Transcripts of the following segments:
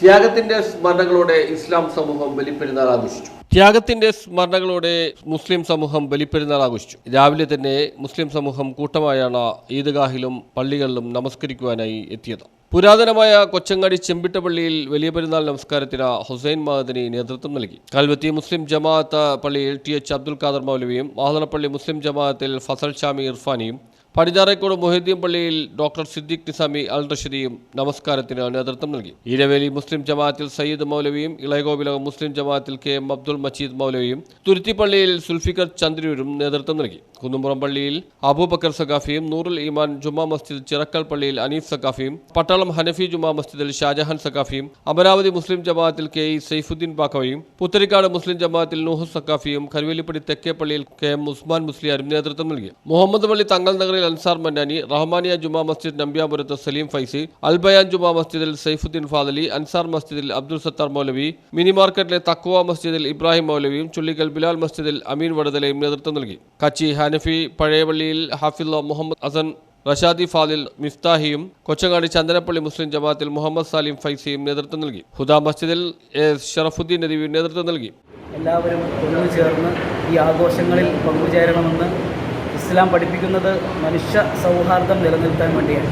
ത്യാഗത്തിന്റെ സ്മരണകളോടെ ഇസ്ലാം സമൂഹം ബലിപ്പെരുന്നാൾ ആഘോഷിച്ചു. ത്യാഗത്തിന്റെ സ്മരണകളോടെ മുസ്ലിം സമൂഹം ബലിപ്പെരുന്നാൾ ആഘോഷിച്ചു. രാവിലെ തന്നെ മുസ്ലിം സമൂഹം കൂട്ടമായാണ് ഈദ്ഗാഹിലും പള്ളികളിലും നമസ്കരിക്കുവാനായി എത്തിയത്. പുരാതനമായ കൊച്ചങ്ങാടി ചെമ്പിട്ട പള്ളിയിൽ വലിയ പെരുന്നാൾ നമസ്കാരത്തിന് ഹുസൈൻ മഹദിനി നേതൃത്വം നൽകി. കൽവത്തി മുസ്ലിം ജമാഅത്ത് പള്ളിയിൽ ടി എച്ച് അബ്ദുൽ ഖാദർ മൗലവിയും മാതളപ്പള്ളി മുസ്ലിം ജമാഅത്തിൽ ഫസൽ ഷാമി ഇർഫാനിയും പടിഞ്ഞാറേക്കോട് മൊഹീദ്ദീൻ പള്ളിയിൽ ഡോക്ടർ സിദ്ദിഖ് നിസാമി അൽ റഷീദിയും നമസ്കാരത്തിന് നേതൃത്വം നൽകി. ഈരവേലി മുസ്ലിം ജമാഅത്തിൽ സയ്യിദ് മൗലവിയും ഇളയഗോവിലകം മുസ്ലിം ജമാഅത്തിൽ കെ എം അബ്ദുൾ മജീദ് മൗലവിയും തുരുത്തിപ്പള്ളിയിൽ സുൽഫിക്കർ ചന്ദ്രൂരും നേതൃത്വം നൽകി. കുന്നുംപുറം പള്ളിയിൽ അബൂബക്കർ സഖാഫിയും നൂറുൽ ഈമാൻ ജുമാ മസ്ജിദ് ചിറക്കൽ പള്ളിയിൽ അനീഫ് സഖാഫിയും പട്ടാളം ഹനഫി ജുമാ മസ്ജിദിൽ ഷാജഹാൻ സഖാഫിയും അമരാവതി മുസ്ലിം ജമാഅത്തിൽ കെ ഇ സൈഫുദ്ദീൻ പാക്കവയും പുത്തരിക്കാട് മുസ്ലിം ജമാഅത്തിൽ നൂഹു സഖാഫിയും കരുവേലിപ്പടി തെക്കേ പള്ളിയിൽ കെ എം ഉസ്മാൻ മുസ്ലിയാരും നേതൃത്വം നൽകി. മുഹമ്മദ് പള്ളി തങ്ങൾ നഗറിൽ അൻസാർ മന്നാനി റഹ്മാനിയ ജുമാ മസ്ജിദ് നമ്പ്യാപുരത്ത് സലീം ഫൈസി അൽബയാൻ ജുമാ മസ്ജിദിൽ സൈഫുദ്ദീൻ ഫാദലി അൻസാർ മസ്ജിദിൽ അബ്ദുൾ സത്താർ മൗലവി മിനി മാർക്കറ്റിലെ തക്കുവ മസ്ജിദിൽ ഇബ്രാഹിം മൗലവിയും ചുള്ളിക്കൽ ബിലാൽ മസ്ജിദിൽ അമീൻ വടതലയും നേതൃത്വം നൽകി. കച്ചി ഹനഫി പഴയപള്ളിയിൽ ഹാഫിള്ള മുഹമ്മദ് അസൻ റഷാദി ഫാദിൽ മിഫ്താഹിയും കൊച്ചങ്ങാടി ചന്ദനപ്പള്ളി മുസ്ലിം ജമാഅത്തിൽ മുഹമ്മദ് സാലിം ഫൈസിയും നേതൃത്വം നൽകി. ഹുദ മസ്ജിദിൽ എ ഷറഫുദ്ദീൻ നദീവിയും നേതൃത്വം നൽകി. എല്ലാവരും ഒന്നു ചേർന്ന് ഈ ആഘോഷങ്ങളിൽ പങ്കുചേരണമെന്ന് ഇസ്ലാം പഠിപ്പിക്കുന്നത് മനുഷ്യ സൗഹാർദ്ദം നിലനിർത്താൻ വേണ്ടിയാണ്.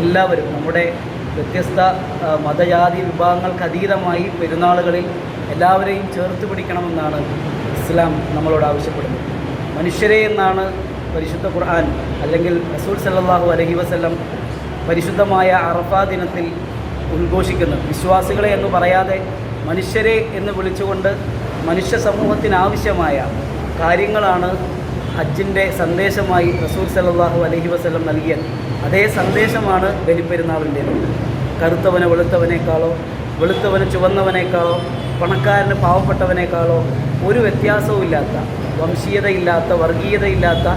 എല്ലാവരും നമ്മുടെ വ്യത്യസ്ത മതജാതി വിഭാഗങ്ങൾക്ക് അതീതമായി പെരുന്നാളുകളിൽ എല്ലാവരെയും ചേർത്ത് പിടിക്കണമെന്നാണ് ഇസ്ലാം നമ്മളോട് ആവശ്യപ്പെടുന്നത്. മനുഷ്യരെ എന്നാണ് പരിശുദ്ധ ഖുർആൻ അല്ലെങ്കിൽ റസൂൽ സല്ലാഹു അലഹി വസല്ലം പരിശുദ്ധമായ അറഫാ ദിനത്തിൽ ഉദ്ഘോഷിക്കുന്നത്. വിശ്വാസികളെ എന്ന് പറയാതെ മനുഷ്യരെ എന്ന് വിളിച്ചുകൊണ്ട് മനുഷ്യ സമൂഹത്തിനാവശ്യമായ കാര്യങ്ങളാണ് ഹജ്ജിന്റെ സന്ദേശമായി റസൂൽ സല്ലല്ലാഹു അലഹി വസ്ലം നൽകിയ അതേ സന്ദേശമാണ് ബലിപ്പെരുന്നാളിന്റേത് കറുത്തവന് വെളുത്തവനേക്കാളോ വെളുത്തവന് ചുവന്നവനേക്കാളോ പണക്കാരന് പാവപ്പെട്ടവനേക്കാളോ ഒരു വ്യത്യാസവും ഇല്ലാത്ത വംശീയതയില്ലാത്ത വർഗീയതയില്ലാത്ത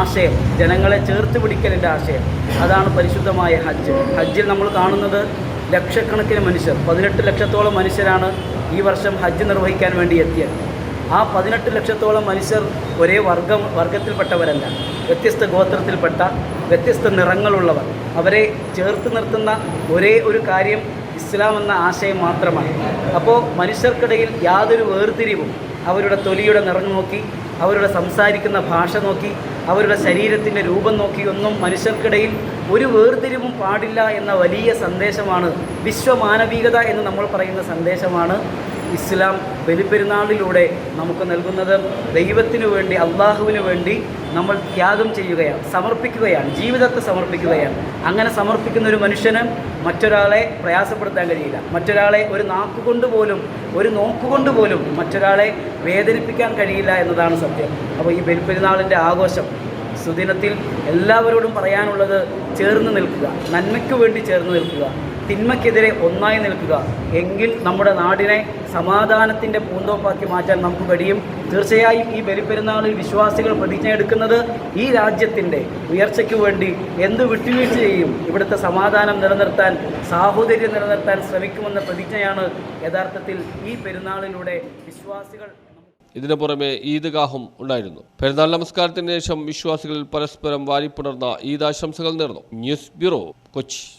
ആശയം ജനങ്ങളെ ചേർത്ത് പിടിക്കലിന്റെ ആശയം. അതാണ് പരിശുദ്ധമായ ഹജ്ജ്. ഹജ്ജിൽ നമ്മൾ കാണുന്നത് ലക്ഷക്കണക്കിന് മനുഷ്യർ പതിനെട്ട് ലക്ഷത്തോളം മനുഷ്യരാണ് ഈ വർഷം ഹജ്ജ് നിർവഹിക്കാൻ വേണ്ടി എത്തിയത്. ആ പതിനെട്ട് ലക്ഷത്തോളം മനുഷ്യർ ഒരേ വർഗം വർഗത്തിൽപ്പെട്ടവരല്ല. വ്യത്യസ്ത ഗോത്രത്തിൽപ്പെട്ട വ്യത്യസ്ത നിറങ്ങളുള്ളവർ. അവരെ ചേർത്ത് നിർത്തുന്ന ഒരേ ഒരു കാര്യം ഇസ്ലാം എന്ന ആശയം മാത്രമാണ്. അപ്പോൾ മനുഷ്യർക്കിടയിൽ യാതൊരു വേർതിരിവും അവരുടെ തൊലിയുടെ നിറം നോക്കി അവരുടെ സംസാരിക്കുന്ന ഭാഷ നോക്കി അവരുടെ ശരീരത്തിന്റെ രൂപം നോക്കിയൊന്നും മനുഷ്യർക്കിടയിൽ ഒരു വേർതിരിവും പാടില്ല എന്ന വലിയ സന്ദേശമാണ്. വിശ്വമാനവികത എന്ന് നമ്മൾ പറയുന്ന സന്ദേശമാണ് ഇസ്ലാം ബലിപ്പെരുന്നാളിലൂടെ നമുക്ക് നൽകുന്നത് ദൈവത്തിനു വേണ്ടി അള്ളാഹുവിന് വേണ്ടി നമ്മൾ ത്യാഗം ചെയ്യുകയാണ് സമർപ്പിക്കുകയാണ് ജീവിതത്തെ സമർപ്പിക്കുകയാണ്. അങ്ങനെ സമർപ്പിക്കുന്ന ഒരു മനുഷ്യന് മറ്റൊരാളെ പ്രയാസപ്പെടുത്താൻ കഴിയില്ല. മറ്റൊരാളെ ഒരു നാക്കുകൊണ്ട് പോലും ഒരു നോക്കുകൊണ്ട് പോലും മറ്റൊരാളെ വേദനിപ്പിക്കാൻ കഴിയില്ല എന്നതാണ് സത്യം. അപ്പോൾ ഈ ബലിപ്പെരുന്നാളിന്റെ ആഘോഷം സുദിനത്തിൽ എല്ലാവരോടും പറയാനുള്ളത് ചേർന്ന് നിൽക്കുക നന്മയ്ക്ക് വേണ്ടി ചേർന്ന് നിൽക്കുക. തിന്മയ്ക്കെതിരെ ഒന്നായി നിൽക്കുക. എങ്കിൽ നമ്മുടെ നാടിനെ സമാധാനത്തിന്റെ പൂന്തോപ്പാക്കി മാറ്റാൻ നമുക്ക് കഴിയും. തീർച്ചയായും ഈ ബലിപ്പെരുന്നാളിൽ വിശ്വാസികൾ പ്രതിജ്ഞ എടുക്കുന്നത് ഈ രാജ്യത്തിന്റെ ഉയർച്ചയ്ക്ക് വേണ്ടി എന്ത് വിട്ടുവീഴ്ച ചെയ്യും? ഇവിടുത്തെ സമാധാനം നിലനിർത്താൻ സാഹോദര്യം നിലനിർത്താൻ ശ്രമിക്കുമെന്ന പ്രതിജ്ഞയാണ് യഥാർത്ഥത്തിൽ ഈ പെരുന്നാളിലൂടെ വിശ്വാസികൾ ഇതിനു പുറമെ ഈദ്ഗാഹും ഉണ്ടായിരുന്നു. പെരുന്നാൾ നമസ്കാരത്തിന് ശേഷം വിശ്വാസികൾ പരസ്പരം വാരിപ്പുണർന്ന ഈദാശംസകൾ നേർന്നു. News bureau Kochi.